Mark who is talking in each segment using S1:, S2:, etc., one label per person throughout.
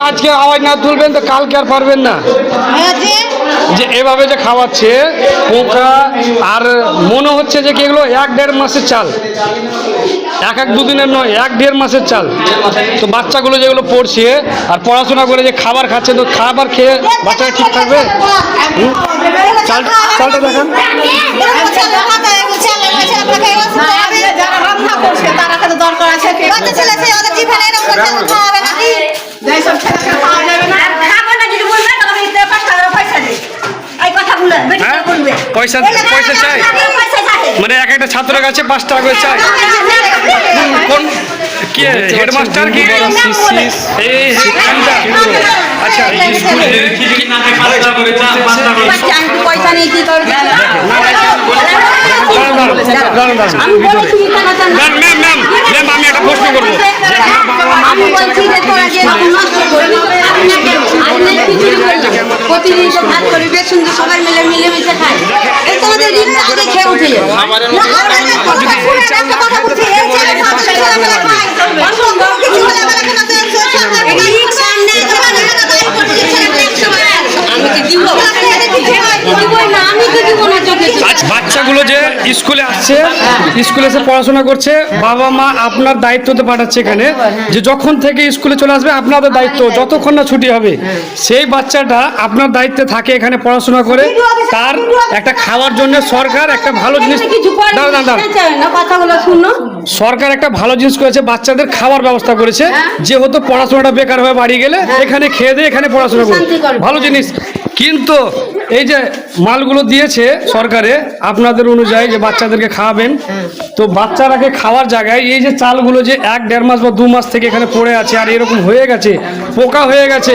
S1: আজকে আওয়াজ না তুলবেন তো কালকে আর পারবেন না। যে এভাবে যে খাওয়াচ্ছে পোকা আর মনে হচ্ছে যে কি এগুলো এক দেড় মাসের চাল। এক এক দুদিনের নয় এক দেড় মাসের চাল। তো বাচ্চাগুলো যেগুলো পড়ছে আর পড়াশোনা করে যে খাবার খাচ্ছে তো খাবার খেয়ে বাচ্চারা ঠিক থাকবে? চাল চালটা দেখান। হ্যাঁ পয়সা পয়সা চাই মানে এক একটা ছাত্রের কাছে পাঁচ টাকা করে চাই কোন কি হেডমাস্টার কি এই শিক্ষকটা আচ্ছা স্কুলে
S2: পয়সা নিয়ে কি করবে
S1: দাঁড়ান, দাঁড়ান, দাঁড়ান,
S2: আমি বলেছি কেন জানো?
S1: করব।
S2: প্রতিদিন তো ভাত করি, বেশ সুন্দর সবাই মিলে মিলেমিশে খাই। এই তোমাদের রিক্সা আগে খেয়ে উঠে যাবে। না, আমরা না কথা শুনে একটা কথা বলছি, এই ছেলে সব ছেলেবেলা খায়। অসম্ভব কিছু ছেলেবেলা কেন তো এই সরকার এই রিক্সা নেই, ছেলেবেলা দায়ী করছে যে ছেলেবেলা একসময় আসে। আমি কি দিব? দিবই না, আমি তো দিব না চোখে চোখে।
S1: আজ বাচ্চাগুলো যে স্কুলে আসছে স্কুলে এসে পড়াশোনা করছে বাবা মা আপনার দায়িত্বতে পাঠাচ্ছে এখানে যে যখন থেকে স্কুলে চলে আসবে আপনাদের দায়িত্ব যতক্ষণ না ছুটি হবে সেই বাচ্চাটা আপনার দায়িত্বে থাকে এখানে পড়াশোনা করে তার একটা খাওয়ার জন্য সরকার একটা ভালো জিনিস
S2: করে
S1: সরকার একটা ভালো জিনিস করেছে বাচ্চাদের খাওয়ার ব্যবস্থা করেছে যেহেতু পড়াশোনাটা বেকার হয়ে বাড়ি গেলে এখানে খেয়ে দিয়ে এখানে পড়াশোনা করবে। ভালো জিনিস। কিন্তু এই যে মালগুলো দিয়েছে সরকারে আপনাদের অনুযায়ী যে বাচ্চাদেরকে খাওয়াবেন তো বাচ্চারাকে খাওয়ার জায়গায় এই যে চালগুলো যে এক দেড় মাস বা দু মাস থেকে এখানে পড়ে আছে আর এরকম হয়ে গেছে পোকা হয়ে গেছে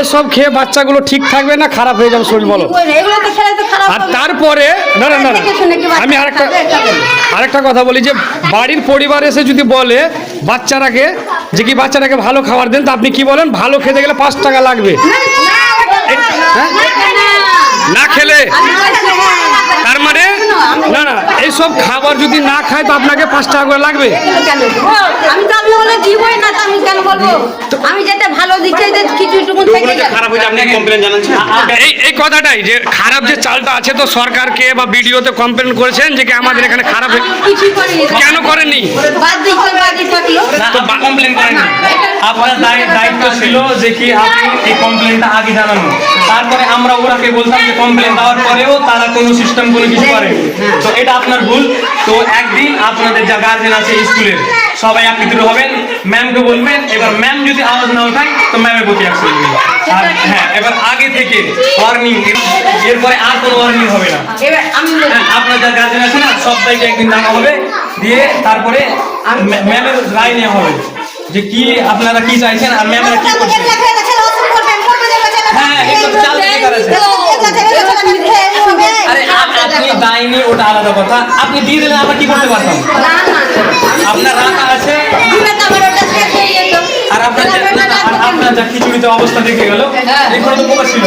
S1: এসব খেয়ে বাচ্চাগুলো ঠিক থাকবে না খারাপ হয়ে যাবে শরীর বলো? আর তারপরে না না না আমি আরেকটা আরেকটা কথা বলি যে বাড়ির পরিবার এসে যদি বলে বাচ্চারাকে যে কি বাচ্চাটাকে ভালো খাবার দেন তা আপনি কি বলেন? ভালো খেতে গেলে পাঁচ টাকা লাগবে? না খেলে? তার মানে? না না এইসব খাবার যদি না খায় তো আপনাকে পাঁচ টাকা করে লাগবে।
S2: কেন? আমি তো আমি দিবই না আমি কেন বলব আমি যেটা ভালো দিচ্ছি কিছু টুকু থেকে
S3: খারাপ হয়েছে আপনি কমপ্লেন জানাচ্ছেন।
S1: এই এই কথাটাই যে খারাপ যে চালটা আছে তো সরকারকে বা বিডিওতে কমপ্লেন করেছেন যে কি আমাদের এখানে খারাপ
S2: করিনি।
S1: কেন
S2: বাদ বাদ দিয়ে
S3: কমপ্লেন করেন না আপনার দায়- দায়িত্ব ছিল যে কি আপনি এই কমপ্লেনটা আগে জানানো। তারপরে আমরা ওরাকে বলতাম যে কমপ্লেন দেওয়ার পরেও তারা কোনো সিস্টেম কোনো কিছু করে তো এটা আপনার ভুল। তো একদিন আপনাদের যা গার্জেন আছে স্কুলের সবাই একত্রিত হবেন। ম্যামকে বলবেন এবার ম্যাম যদি আওয়াজ না ওঠায় তো ম্যামের প্রতি অ্যাকশন নেবেন আর হ্যাঁ এবার আগে থেকে ওয়ার্নিং এরপরে আর কোনো ওয়ার্নিং হবে না। হ্যাঁ, আপনার যা গার্জেন আছে না সবাইকে একদিন ডাকা হবে। দিয়ে তারপরে ম্যামের রায় নেওয়া হবে। যে কি আপনারা কি চাইছেন আর ম্যামেরা কি করছেন হ্যাঁ, চাল আরে আপ- আপনি ওটা আলাদা কথা। আপনি দিয়ে দিলে আমরা কি করতে পারতাম? আপনার রাখা আছে।
S2: হয়ে
S3: আর আপনার আপনার যা খিচুড়িতে অবস্থা দেখে গেল এখানে তো প্রকাশ ছিল।